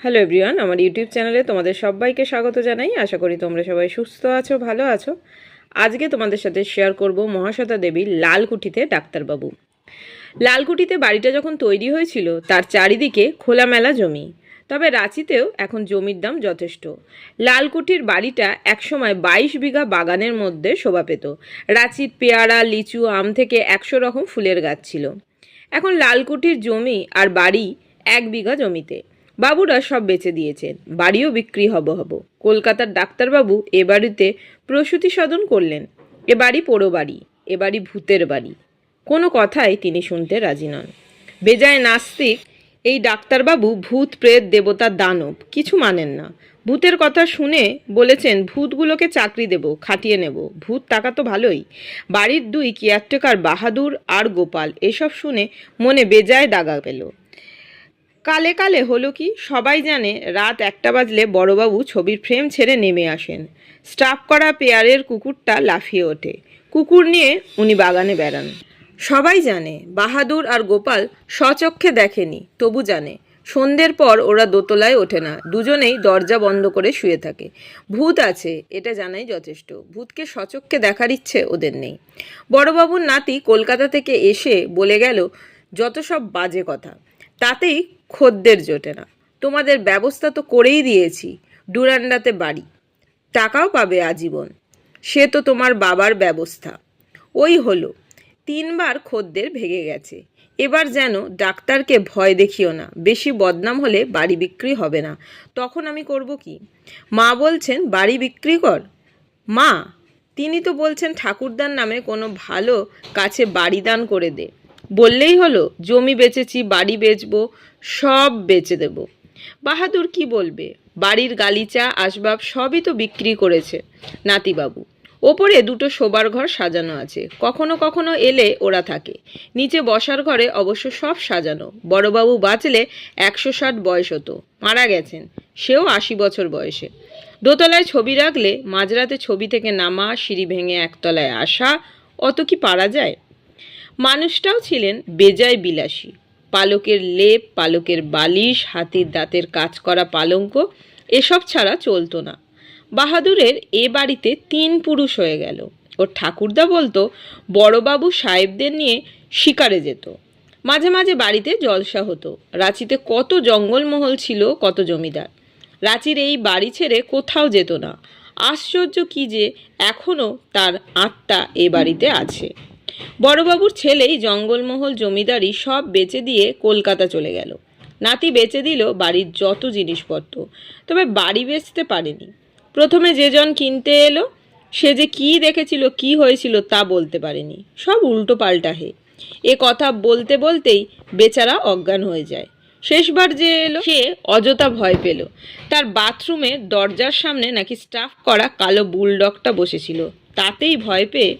Hello everyone আমার YouTube চ্যানেলে তোমাদের সবাইকে স্বাগত জানাই। আশা করি তোমরা সবাই সুস্থ আছো, ভালো আছো। আজকে তোমাদের সাথে শেয়ার করব মহাশ্বেতা দেবীর লালকুঠিতে ডাক্তারবাবু। লালকুঠিতে বাড়িটা যখন তৈরি হয়েছিল, তার চারিদিকে খোলামেলা জমি। তবে রাঁচিতেও এখন জমির দাম যথেষ্ট। লালকুঠির বাড়িটা একসময় বাইশ বিঘা বাগানের মধ্যে শোভা পেত। রাঁচির পেয়ারা, লিচু, আম থেকে একশো রকম ফুলের গাছ ছিল। এখন লালকুঠির জমি আর বাড়ি এক বিঘা জমিতে। বাবুরা সব বেচে দিয়েছেন। বাড়িও বিক্রি হব হব। কলকাতার ডাক্তারবাবু এ বাড়িতে প্রসূতি সদন করলেন। এ বাড়ি পোড়ো বাড়ি, এ বাড়ি ভূতের বাড়ি। কোনো কথাই তিনি শুনতে রাজি নন। বেজায় নাস্তিক এই ডাক্তারবাবু ভূত, প্রেত, দেবতা, দানব কিছু মানেন না। ভূতের কথা শুনে বলেছেন, ভূতগুলোকে চাকরি দেব, খাটিয়ে নেব। ভূত টাকা তো ভালোই। বাড়ির দুই কেয়ারটেকার বাহাদুর আর গোপাল এসব শুনে মনে বেজায় দাগা পেল। কালে কালে হলো কি, সবাই জানে রাত একটা বাজলে বড়বাবু ছবির ফ্রেম ছেড়ে নেমে আসেন। স্টাফ করা পেয়ারের কুকুরটা লাফিয়ে ওঠে। কুকুর নিয়ে উনি বাগানে বেড়ান। সবাই জানে, বাহাদুর আর গোপাল স্বচক্ষে দেখেনি, তবু জানে, সন্ধ্যের পর ওরা দোতলায় ওঠে না, দুজনেই দরজা বন্ধ করে শুয়ে থাকে। ভূত আছে, এটা জানাই যথেষ্ট, ভূতকে সচক্ষে দেখার ইচ্ছে ওদের নেই। বড়বাবুর নাতি কলকাতা থেকে এসে বলে গেল, যত সব বাজে কথা। তাতেই খদ্দের জোটে না। তোমাদের ব্যবস্থা তো করেই দিয়েছি, ডুরান্ডাতে বাড়ি। টাকাও পাবে আজীবন, সে তো তোমার বাবার ব্যবস্থা। ওই হলো, তিনবার খদ্দের ভেঙে গেছে। এবার যেন ডাক্তারকে ভয় দেখিও না, বেশি বদনাম হলে বাড়ি বিক্রি হবে না। তখন আমি করব কি? মা বলছেন, বাড়ি বিক্রি কর। মা, তিনি তো বলছেন ঠাকুরদার নামে কোনো ভালো কাছে বাড়ি দান করে দে। বললেই হলো, জমি বেচেছি, বাড়ি বেচবো, সব বেচে দেব। বাহাদুর কি বলবে? বাড়ির গালিচা, আসবাব সবই তো বিক্রি করেছে নাতিবাবু। ওপরে দুটো শোবার ঘর সাজানো আছে। কখনো কখনো এলে ওরা থাকে। নিচে বসার ঘরে অবশ্য সব সাজানো। বড়বাবু বাঁচলে একশো ষাট বয়স হতো। মারা গেছেন। সেও আশি বছর বয়সে। দোতলায় ছবি রাখলে মাঝরাতে ছবি থেকে নামা, সিঁড়ি ভেঙে একতলায় আসা, অত কি পারা যায়? মানুষটাও ছিলেন বেজায় বিলাসী। পালকের লেপ, পালকের বালিশ, হাতির দাঁতের কাজ করা পালঙ্ক, এসব ছাড়া চলতো না। বাহাদুরের এ বাড়িতে তিন পুরুষ হয়ে গেল। ওর ঠাকুরদা বলতো, বড়বাবু সাহেবদের নিয়ে শিকারে যেত। মাঝে মাঝে বাড়িতে জলসা হতো। রাঁচিতে কত জঙ্গলমহল ছিল, কত জমিদার। রাঁচির এই বাড়ি ছেড়ে কোথাও যেত না। আশ্চর্য কি যে এখনও তার আত্মা এ বাড়িতে আছে। বড়বাবুর ছেলেই জঙ্গলমহল জমিদারি সব বেচে দিয়ে কলকাতা চলে গেল। নাতি বেচে দিল বাড়ির যত জিনিসপত্র, তবে বাড়ি বেচতে পারেনি। প্রথমে যেজন কিনতে এলো, সে যে কী দেখেছিল, কি হয়েছিল তা বলতে পারেনি। সব উল্টো পাল্টা হে। এ কথা বলতে বলতেই বেচারা অজ্ঞান হয়ে যায়। শেষবার যে এলো, সে অযথা ভয় পেল। তার বাথরুমে দরজার সামনে নাকি স্টাফ করা কালো বুলডগটা বসেছিল। তাতেই ভয় পেয়ে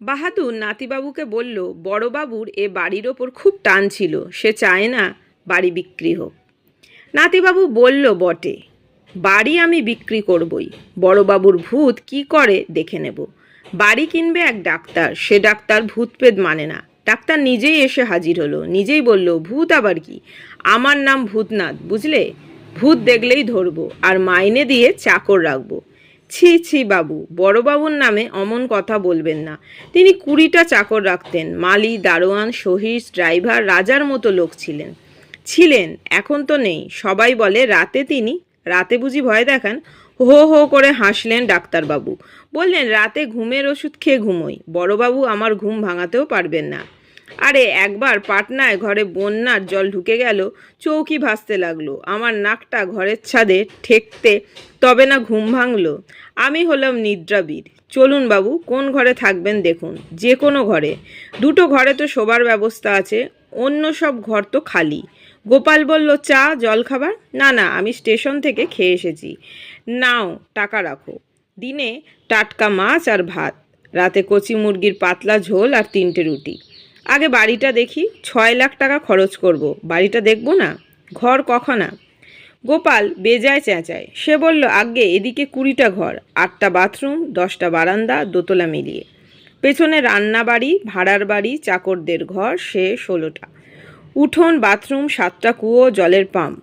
বাহাদুর নাতিবাবুকে বলল, বড়বাবুর এ বাড়ির ওপর খুব টান ছিল, সে চায় না বাড়ি বিক্রি হোক। নাতিবাবু বলল, বটে, বাড়ি আমি বিক্রি করবই, বড়বাবুর ভূত কি করে দেখে নেব? বাড়ি কিনবে এক ডাক্তার, সে ডাক্তার ভূতপেদ মানে না। ডাক্তার নিজেই এসে হাজির হলো, নিজেই বলল, ভূত আবার কি? আমার নাম ভূতনাথ, বুঝলে? ভূত দেখলেই ধরবো, আর মাইনে দিয়ে চাকর রাখব। ছি ছি বাবু, বড়বাবুর নামে অমন কথা বলবেন না। তিনি কুড়িটা চাকর রাখতেন, মালি, দারোয়ান সহিস ড্রাইভার, রাজার মতো লোক ছিলেন। ছিলেন, এখন তো নেই, সবাই বলে রাতে তিনি, রাতে বুঝি ভয় দেখান, হো হো করে হাসলেন ডাক্তারবাবু। বললেন, রাতে ঘুমের ওষুধ খেয়ে ঘুমোই, বড়বাবু আমার ঘুম ভাঙাতেও পারবেন না। আরে একবার পাটনায় ঘরে বন্যার জল ঢুকে গেল, চৌকি ভাসতে লাগল। আমার নাকটা ঘরের ছাদে ঠেকতে তবে না ঘুম ভাঙলো। আমি হলাম নিদ্রাবীর। চলুন বাবু, কোন ঘরে থাকবেন দেখুন। যে কোনো ঘরে। দুটো ঘরে তো শোবার ব্যবস্থা আছে, অন্য সব ঘর তো খালি। গোপাল বলল, চা, জল খাবার? না না, আমি স্টেশন থেকে খেয়ে এসেছি। নাও, টাকা রাখো। দিনে টাটকা মাছ আর ভাত, রাতে কচি মুরগির পাতলা ঝোল আর তিনটে রুটি। আগে বাড়িটা দেখি, ছয় লাখ টাকা খরচ করব। বাড়িটা দেখব না? ঘর কখনা গোপাল বেজায় চেঁচায়। সে বলল আগে এদিকে কুড়িটা ঘর, আটটা বাথরুম, দশটা বারান্দা, দোতলা মিলিয়ে। পেছনে রান্না বাড়ি ভাড়ার বাড়ি, চাকরদের ঘর, সে ষোলোটা। উঠোন, বাথরুম, সাতটা কুয়ো, জলের পাম্প।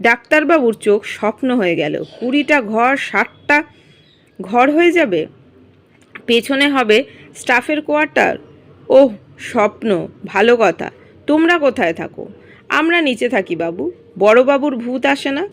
ডাক্তারবাবুর চোখ স্বপ্ন হয়ে গেল, কুড়িটা ঘর, ষাটটা ঘর হয়ে যাবে? পেছনে হবে স্টাফের কোয়ার্টার? ওহ স্বপ্ন, ভালো কথা। তোমরা কোথায় থাকো? আমরা নিচে থাকি, বাবু। বড়বাবুর ভূত আসে না?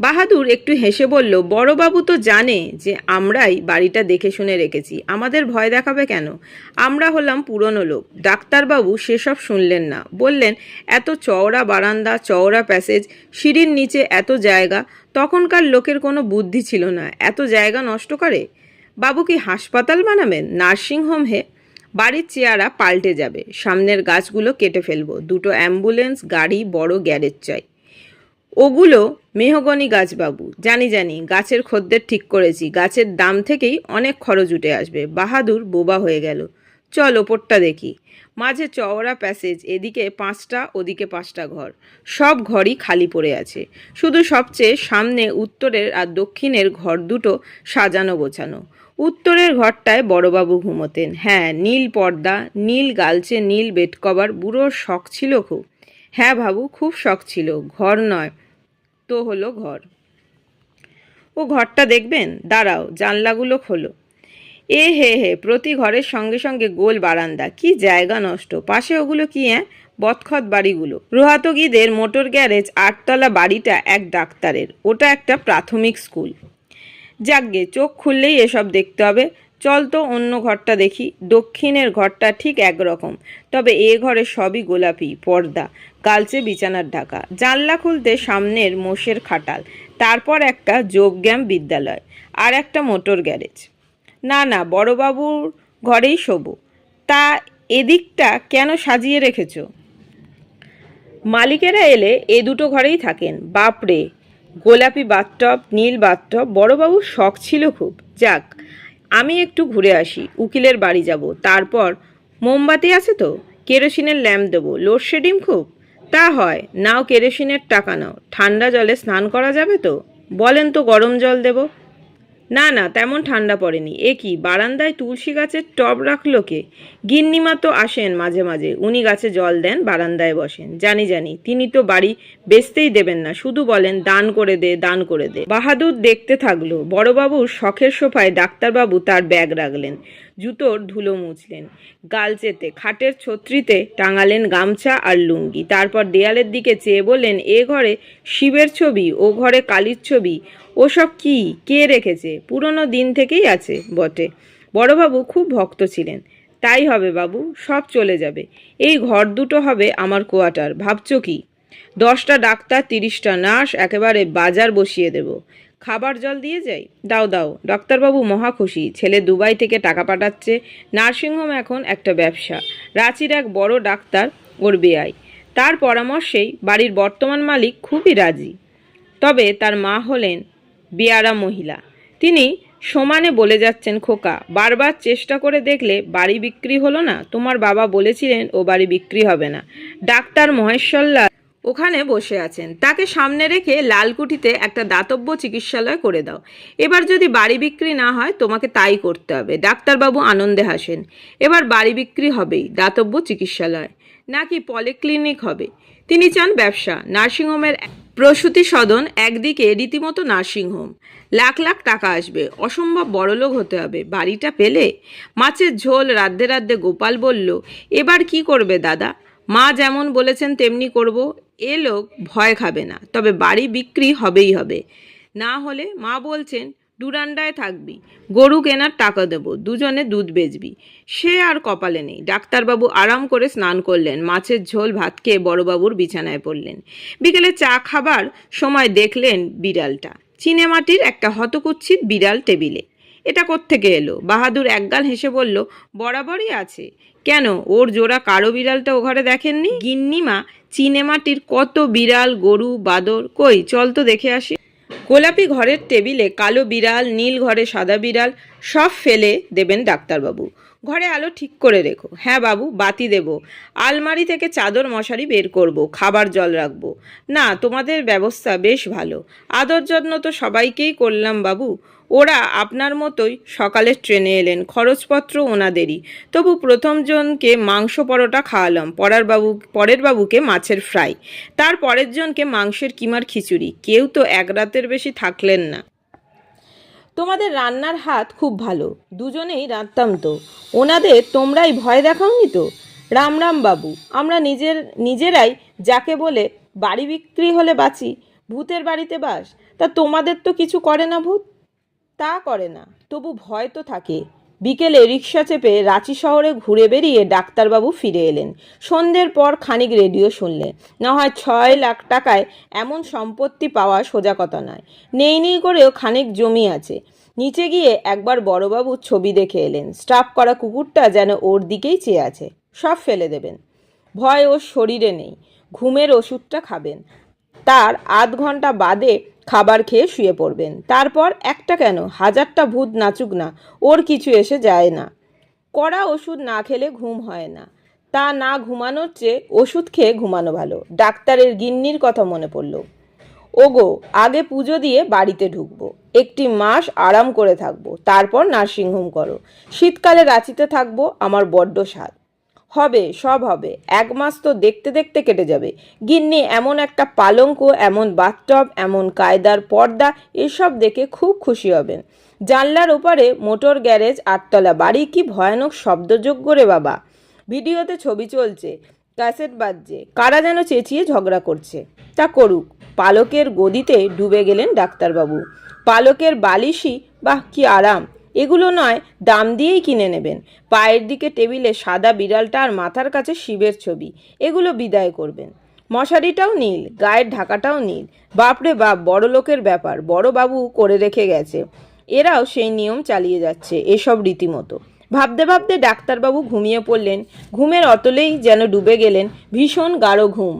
বাহাদুর একটু হেসে বলল, বড়বাবু তো জানে যে আমরাই বাড়িটা দেখে শুনে রেখেছি। আমাদের ভয় দেখাবে কেন? আমরা হলাম পুরনো লোক। ডাক্তারবাবু সেসব শুনলেন না। বললেন, এত চওড়া বারান্দা, চওড়া প্যাসেজ, সিঁড়ির নিচে এত জায়গা। তখনকার লোকের কোনো বুদ্ধি ছিল না। এত জায়গা নষ্ট করে? বাবু কি হাসপাতাল বানাবেন? নার্সিংহোম হে? বাড়ির চেয়ারা পাল্টে যাবে। সামনের গাছগুলো কেটে ফেলব। দুটো অ্যাম্বুলেন্স, গাড়ি, বড় গ্যারেজ চাই। ওগুলো মেহগনি গাছবাবু। জানি জানি, গাছের খদ্দের ঠিক করেছি। গাছের দাম থেকেই অনেক খরচ উঠে আসবে। বাহাদুর বোবা হয়ে গেল। চল, ওপরটা দেখি। মাঝে চওড়া প্যাসেজ, এদিকে পাঁচটা, ওদিকে পাঁচটা ঘর। সব ঘরই খালি পড়ে আছে। শুধু সবচেয়ে সামনে, উত্তরের আর দক্ষিণের ঘর দুটো সাজানো গোছানো। উত্তরের ঘরটায় বড়বাবু ঘুমোতেন। হ্যাঁ নীল পর্দা, নীল গালচে, নীল বেড কভার, বুড়োর শখ ছিল খুব। হ্যাঁ বাবু, খুব শখ ছিল। ঘর নয়, তো হলো ঘর। ও ঘরটা দেখবেন? দাঁড়াও, জানলাগুলো খোলো। এ হে হে, প্রতি ঘরের সঙ্গে সঙ্গে গোল বারান্দা। কি জায়গা নষ্ট। পাশে ওগুলো কি হ্যাঁ বতখত বাড়িগুলো। রোহাতগিদের মোটর গ্যারেজ আটতলা বাড়িটা এক ডাক্তারের। ওটা একটা প্রাথমিক স্কুল। যাকগে চোখ খুললেই এসব দেখতে হবে। চল তো অন্য ঘরটা দেখি। দক্ষিণের ঘরটা ঠিক একরকম। তবে এ ঘরে সবই গোলাপি, পর্দা, কালচে বিছানার ঢাকা। জানলা খুলতে সামনের মোষের খাটাল, তারপর একটা যোগব্যায়াম বিদ্যালয় আর একটা মোটর গ্যারেজ। না না, বড়বাবুর ঘরেই শোবো। তা এদিকটা কেন সাজিয়ে রেখেছো? মালিকেরা এলে এ দুটো ঘরেই থাকেন। বাপরে! গোলাপি বাথটপ নীল বাথটপ বড়বাবুর শখ ছিল খুব। যাক, আমি একটু ঘুরে আসি, উকিলের বাড়ি যাব। তারপর মোমবাতি আছে তো? কেরোসিনের ল্যাম্প দেবো। লোডশেডিং খুব? তা হয়, নাও কেরোসিনের টাকা নাও। ঠান্ডা জলে স্নান করা যাবে তো? বলেন তো গরম জল দেবো। না না, তেমন ঠান্ডা পড়েনি। এ কি, বারান্দায় তুলসী গাছের টব রাখল কে? গিন্নিমা তো আসেন মাঝে মাঝে, উনি গাছে জল দেন, বারান্দায় বসেন। জানি জানি, তিনি তো বাড়ি বেচতেই দেবেন না, শুধু বলেন, দান করে দে, দান করে দে। বাহাদুর দেখতে থাকল। বড়বাবুর শখের সোফায় ডাক্তারবাবু তার ব্যাগ রাখলেন। জুতোর ধুলো মুছলেন। গালচেতে খাটের ছত্রিতে টাঙালেন গামছা আর লুঙ্গি। তারপর দেয়ালের দিকে চেয়ে বললেন, এ ঘরে শিবের ছবি, ও ঘরে কালির ছবি, ওসব কি? কে রেখেছে? পুরনো দিন থেকেই আছে বটে। বড়বাবু খুব ভক্ত ছিলেন। তাই হবে বাবু, সব চলে যাবে। এই ঘর দুটো হবে আমার কোয়ার্টার, ভাবছ কি? দশটা ডাক্তার, তিরিশটা নার্স, একেবারে বাজার বসিয়ে দেব। খাবার জল দিয়ে যাই? দাও দাও। ডাক্তারবাবু মহা খুশি। ছেলে দুবাই থেকে টাকা পাঠাচ্ছে। নার্সিংহোম এখন একটা ব্যবসা। রাঁচির এক বড় ডাক্তার ওর বেআই। তার পরামর্শেই বাড়ির বর্তমান মালিক খুবই রাজি। তবে তার মা হলেন বেয়ারা মহিলা। তিনি সমানে বলে যাচ্ছেন, খোকা, বারবার চেষ্টা করে দেখলে বাড়ি বিক্রি হলো না। তোমার বাবা বলেছিলেন, ও বাড়ি বিক্রি হবে না। ডাক্তার মহেশ্বরলা ওখানে বসে আছেন। তাকে সামনে রেখে লালকুঠিতে একটা দাতব্য চিকিৎসালয় করে দাও। এবার যদি বাড়ি বিক্রি না হয়, তোমাকে তাই করতে হবে। ডাক্তারবাবু আনন্দে হাসেন। এবার বাড়ি বিক্রি হবেই, দাতব্য চিকিৎসালয়। নাকি পলিক্লিনিক হবে? তিনি চান ব্যবসা। নার্সিংহোমের প্রসূতি সদন একদিকে, রীতিমতো নার্সিংহোম। লাখ লাখ টাকা আসবে। অসম্ভব বড়লোক হতে হবে। বাড়িটা পেলে? মাছের ঝোল রাধ্যে রাধ্যে গোপাল বলল, এবার কি করবে দাদা? মা যেমন বলেছেন, তেমনি করব। এ লোক ভয় খাবে না, তবে বাড়ি বিক্রি হবেই হবে। না হলে মা বলছেন ডুরান্ডায় থাকবি, গরু কেনার টাকা দেবো, দুজনে দুধ বেচবি। সে আর কপালে নেই। ডাক্তারবাবু আরাম করে স্নান করলেন, মাছের ঝোল ভাত খেয়ে বড়বাবুর বিছানায় পড়লেন। বিকেলে চা খাবার সময় দেখলেন বিড়ালটা। চিনেমাটির একটা হতকুচ্ছিত বিড়াল টেবিলে। এটা কোত্থেকে এলো? বাহাদুর একগাল হেসে বলল, বরাবরই আছে। কেন? ওর জোড়া কারও বিড়ালটা ও ঘরে দেখেননি? গিন্নিমা, চিনেমাটির কত বিড়াল, গরু, বাদর, কই? চল তো দেখে আসি। গোলাপি ঘরের টেবিলে কালো বিড়াল, নীল ঘরে সাদা বিড়াল, সব ফেলে দেবেন ডাক্তারবাবু। ঘরে আলো ঠিক করে রেখো। হ্যাঁ বাবু, বাতি দেব। আলমারি থেকে চাদর মশারি বের করব, খাবার জল রাখব। না, তোমাদের ব্যবস্থা বেশ ভালো। আদর যত্ন তো সবাইকেই করলাম বাবু। ওরা আপনার মতোই সকালে ট্রেনে এলেন, খরচপত্র ওনাদেরই। তবু প্রথমজনকে মাংস পরোটা খাওয়ালাম, পরার বাবু, পরের বাবুকে মাছের ফ্রাই। তার পরের জনকে মাংসের কিমার খিচুড়ি। কেউ তো এক রাতের বেশি থাকলেন না। তোমাদের রান্নার হাত খুব ভালো, দুজনেই রাঁধতাম তো। ওনাদের তোমরাই ভয় দেখাওনি তো? রাম বাবু, আমরা নিজের, নিজেরাই যাকে বলে বাড়ি বিক্রি হলে বাঁচি, ভূতের বাড়িতে বাস, তা তোমাদের তো কিছু করে না ভূত? তা করে না, তবু ভয় তো থাকে। বিকেলে রিক্সা চেপে রাঁচি শহরে ঘুরে বেরিয়ে ডাক্তারবাবু ফিরে এলেন। সন্ধ্যের পর খানিক রেডিও শুনলেন। না হয় ছয় লাখ টাকায় এমন সম্পত্তি পাওয়া সোজা কথা নয়। নেই নেই করেও খানিক জমি আছে। নিচে গিয়ে একবার বড়বাবু ছবি দেখে এলেন। স্টাফ করা কুকুরটা যেন ওর দিকেই চেয়ে আছে। সব ফেলে দেবেন। ভয় ওর শরীরে নেই। ঘুমের ওষুধটা খাবেন। তার আধ ঘণ্টা বাদে খাবার খেয়ে শুয়ে পড়বেন। তারপর একটা কেন? হাজারটা ভূত নাচুক না, ওর কিছু এসে যায় না। কড়া ওষুধ না খেলে ঘুম হয় না। তা না ঘুমানোর চেয়ে ওষুধ খেয়ে ঘুমানো ভালো। ডাক্তারের গিন্নির কথা মনে পড়ল। ওগো, আগে পুজো দিয়ে বাড়িতে ঢুকবো। একটি মাস আরাম করে থাকব। তারপর নার্সিংহোম করো। শীতকালে রাঁচিতে থাকব, আমার বড্ড স্বাদ। হবে, সব হবে। এক মাস তো দেখতে দেখতে কেটে যাবে। গিন্নি, এমন একটা পালঙ্ক, এমন বাথটব, এমন কায়দার পর্দা, এসব দেখে খুব খুশি হবেন। জানলার ওপারে মোটর গ্যারেজ, আটতলা বাড়ি, কি ভয়ানক শব্দযোগ্য রে বাবা। ভিডিওতে ছবি চলছে, ক্যাসেট বাজছে, কারা যেন চেঁচিয়ে ঝগড়া করছে। তা করুক, পালকের গদিতে ডুবে গেলেন ডাক্তারবাবু। পালকের বালিশই, বাহ, কি আরাম। এগুলো নয়, দাম দিয়েই কিনে নেবেন। পায়ের দিকে টেবিলে সাদা বিড়ালটা আর মাথার কাছে শিবের ছবি। এগুলো বিদায় করবেন। মশারিটাও নীল, গায়ের ঢাকাটাও নীল। বাপরে বাপ, বড় লোকের ব্যাপার, বড় বাবু করে রেখে গেছে। এরাও সেই নিয়ম চালিয়ে যাচ্ছে, এসব রীতিমতো। ভাবতে ভাবতে ডাক্তারবাবু ঘুমিয়ে পড়লেন। ঘুমের অতলেই যেন ডুবে গেলেন ভীষণ গাঢ় ঘুম।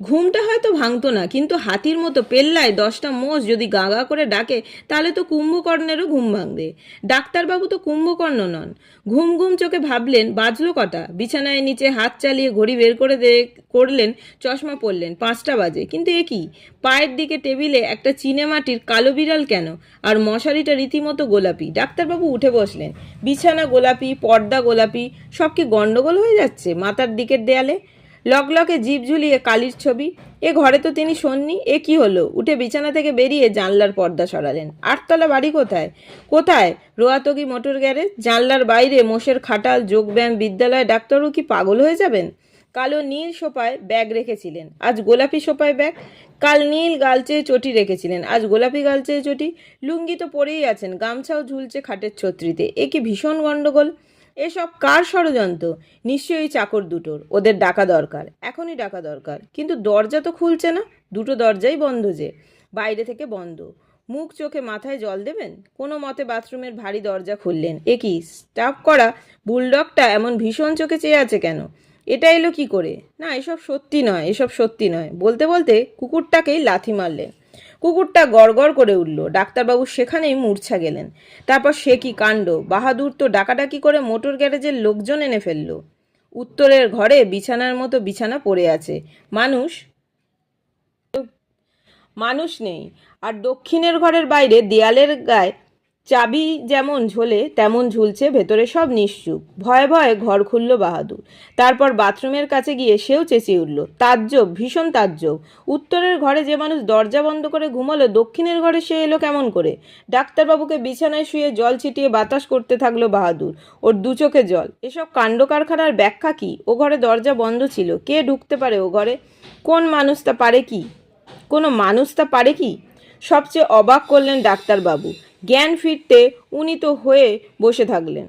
ঘুমটা হয়তো ভাঙতো না, কিন্তু হাতির মতো পেল্লায় দশটা মোষ যদি গা গা করে ডাকে, তাহলে তো কুম্ভকর্ণেরও ঘুম ভাঙবে। ডাক্তারবাবু তো কুম্ভকর্ণ নন। ঘুম ঘুম চোখে ভাবলেন, বাজলো কটা? বিছানায় নিচে হাত চালিয়ে ঘড়ি বের করে দে, করলেন, চশমা পরলেন, পাঁচটা বাজে। কিন্তু এ কি? পায়ের দিকে টেবিলে একটা চিনেমাটির কালো বিড়াল কেন? আর মশারিটা রীতিমতো গোলাপি। ডাক্তারবাবু উঠে বসলেন। বিছানা গোলাপি, পর্দা গোলাপি, সব কি গন্ডগোল হয়ে যাচ্ছে? মাথার দিকের দেয়ালে লগলকে জিভ ঝুলিয়ে কালির ছবি। এ ঘরে তো তিনি শোননি, এ কি হলো? উঠে বিছানা থেকে বেরিয়ে জানলার পর্দা সরালেন। আটতলা বাড়ি কোথায়? কোথায়? Rohatgi motor garage? জানলার বাইরে মোষের খাটাল, যোগব্যায়াম বিদ্যালয় ডাক্তারও কি পাগল হয়ে যাবেন? কালো নীল সোপায় ব্যাগ রেখেছিলেন। আজ গোলাপি সোপায় ব্যাগ। কাল নীল গালচে চটি রেখেছিলেন। আজ গোলাপি গালচে চটি। লুঙ্গি তো পরেই আছেন। গামছাও ঝুলছে খাটের ছত্রিতে। এ কি ভীষণ গণ্ডগোল। এসব কার ষড়যন্ত্র? নিশ্চয়ই চাকর দুটোর। ওদের ডাকা দরকার, এখনই ডাকা দরকার। কিন্তু দরজা তো খুলছে না, দুটো দরজাই বন্ধ যে। বাইরে থেকে বন্ধ। মুখ চোখে মাথায় জল দেবেন? কোনো মতে বাথরুমের ভারী দরজা খুললেন। এ কি, স্টাফ করা বুলডগটা এমন ভীষণ চোখে চেয়ে আছে কেন? এটা এলো কি করে? না, এসব সত্যি নয়, এসব সত্যি নয়। বলতে বলতে কুকুরটাকেই লাথি মারলেন। কুকুরটা গড়গড় করে উঠল। ডাক্তারবাবু সেখানেই মূর্ছা গেলেন। তারপর সে কি কাণ্ড? বাহাদুর তো ডাকাডাকি করে মোটর গ্যারেজের লোকজন এনে ফেলল। উত্তরের ঘরে বিছানার মতো বিছানা পড়ে আছে। মানুষ? মানুষ নেই। আর দক্ষিণের ঘরের বাইরে দেয়ালের গায়ে চাবি যেমন ঝোলে, তেমন ঝুলছে ভেতরে সব নিশ্চুপ। ভয়ে ভয়ে ঘর খুলল বাহাদুর। তারপর বাথরুমের কাছে গিয়ে সেও চেঁচিয়ে উঠল, তাজ্জব, ভীষণ তাজ্জব। উত্তরের ঘরে যে মানুষ দরজা বন্ধ করে ঘুমালো, দক্ষিণের ঘরে সে এলো কেমন করে? ডাক্তারবাবুকে বিছানায় শুয়ে জল ছিটিয়ে বাতাস করতে থাকল বাহাদুর। ওর দু চোখে জল। এসব কাণ্ড কারখানার ব্যাখ্যা কি? ও ঘরে দরজা বন্ধ ছিল। কে ঢুকতে পারে ও ঘরে? কোন মানুষ তা পারে কি? কোনো মানুষ তা পারে কি? সবচেয়ে অবাক করলেন ডাক্তারবাবু। জ্ঞান ফিরতে উনি তো হয়ে বসে থাকলেন।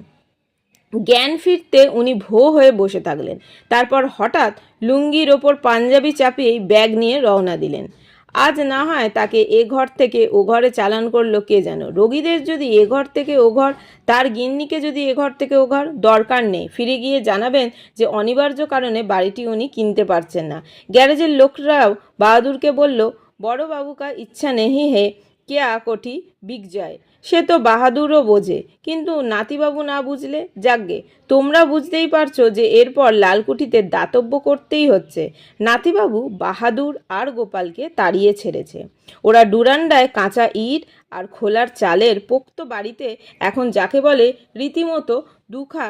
জ্ঞান ফিরতে উনি ভো হয়ে বসে থাকলেন। তারপর হঠাৎ লুঙ্গির ওপর পাঞ্জাবি চাপিয়েই ব্যাগ নিয়ে রওনা দিলেন। আজ না হয় তাকে এ ঘর থেকে ও ঘরে চালান করল কে যেন। রোগীদের যদি এ ঘর থেকে ও ঘর, তার গিন্নিকে যদি এ ঘর থেকে ও ঘর, দরকার নেই। ফিরে গিয়ে জানাবেন যে অনিবার্য কারণে বাড়িটি উনি কিনতে পারছেন না। গ্যারেজের লোকরাও বাহাদুরকে বলল বড় বাবু কা ইচ্ছা নেহি হে। কেয়া কোঠি বিগ যায় সে তো বাহাদুরও বোঝে। কিন্তু নাতিবাবু না বুঝলে? যাকগে তোমরা বুঝতেই পারছ যে এরপর লালকুঠিতে দাতব্য করতেই হচ্ছে। নাতিবাবু বাহাদুর আর গোপালকে তাড়িয়ে ছেড়েছে। ওরা ডুরান্ডায় কাঁচা ইট আর খোলার চালের পোক্ত বাড়িতে এখন যাকে বলে রীতিমতো দুখা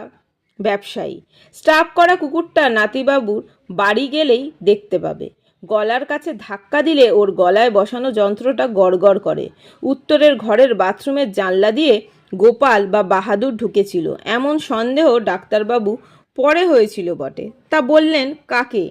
ব্যবসায়ী। স্টাফ করা কুকুরটা নাতিবাবুর বাড়ি গেলেই দেখতে পাবে। গলার কাছে ধাক্কা দিলে ওর গলায় বসানো যন্ত্রটা গড়গড় করে। উত্তরের ঘরের বাথরুমের জানলা দিয়ে গোপাল বা বাহাদুর ঢুকেছিল। এমন সন্দেহ ডাক্তারবাবু পরে হয়েছিল বটে। তা বললেন, কাকে?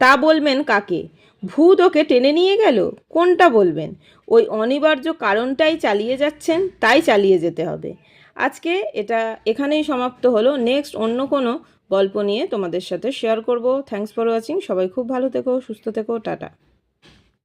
তা বলবেন কাকে? ভূত ওকে টেনে নিয়ে গেল? কোনটা বলবেন? ওই অনিবার্য কারণটাই চালিয়ে যাচ্ছেন, তাই চালিয়ে যেতে হবে। আজকে এটা এখানেই সমাপ্ত হলো। নেক্সট অন্য কোনো গল্প নিয়ে তোমাদের সাথে শেয়ার করব। থ্যাংকস ফর ওয়াচিং সবাই খুব ভালো থেকো, সুস্থ থেকো, টাটা।